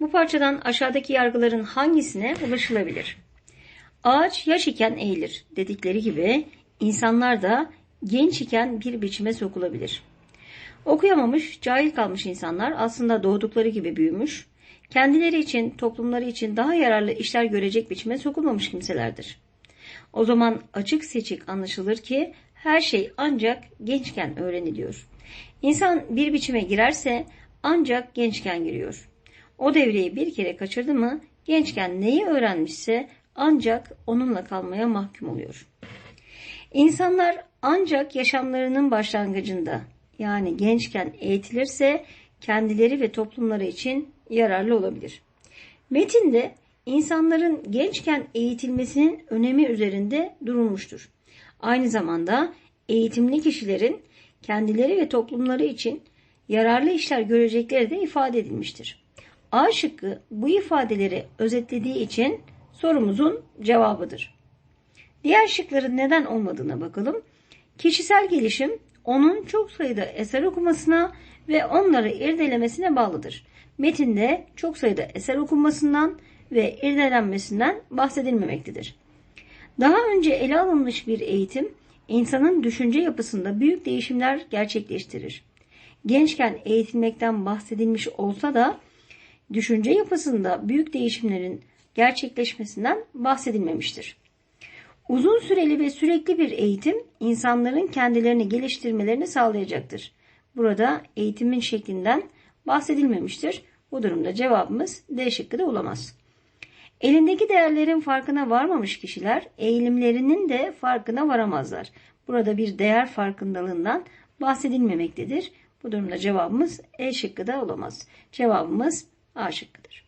Bu parçadan aşağıdaki yargıların hangisine ulaşılabilir? Ağaç yaş iken eğilir dedikleri gibi insanlar da genç iken bir biçime sokulabilir. Okuyamamış, cahil kalmış insanlar aslında doğdukları gibi büyümüş, kendileri için, toplumları için daha yararlı işler görecek biçime sokulmamış kimselerdir. O zaman açık seçik anlaşılır ki her şey ancak gençken öğreniliyor. İnsan bir biçime girerse ancak gençken giriyor. O devreyi bir kere kaçırdı mı gençken neyi öğrenmişse ancak onunla kalmaya mahkum oluyor. İnsanlar ancak yaşamlarının başlangıcında yani gençken eğitilirse kendileri ve toplumları için yararlı olabilir. Metinde insanların gençken eğitilmesinin önemi üzerinde durulmuştur. Aynı zamanda eğitimli kişilerin kendileri ve toplumları için yararlı işler görecekleri de ifade edilmiştir. A şıkkı bu ifadeleri özetlediği için sorumuzun cevabıdır. Diğer şıkların neden olmadığına bakalım. Kişisel gelişim onun çok sayıda eser okumasına ve onları irdelemesine bağlıdır. Metinde çok sayıda eser okunmasından ve irdelenmesinden bahsedilmemektedir. Daha önce ele alınmış bir eğitim insanın düşünce yapısında büyük değişimler gerçekleştirir. Gençken eğitilmekten bahsedilmiş olsa da düşünce yapısında büyük değişimlerin gerçekleşmesinden bahsedilmemiştir. Uzun süreli ve sürekli bir eğitim insanların kendilerini geliştirmelerini sağlayacaktır. Burada eğitimin şeklinden bahsedilmemiştir. Bu durumda cevabımız D şıkkı da olamaz. Elindeki değerlerin farkına varmamış kişiler eğilimlerinin de farkına varamazlar. Burada bir değer farkındalığından bahsedilmemektedir. Bu durumda cevabımız E şıkkı da olamaz. Cevabımız A şıkkıdır.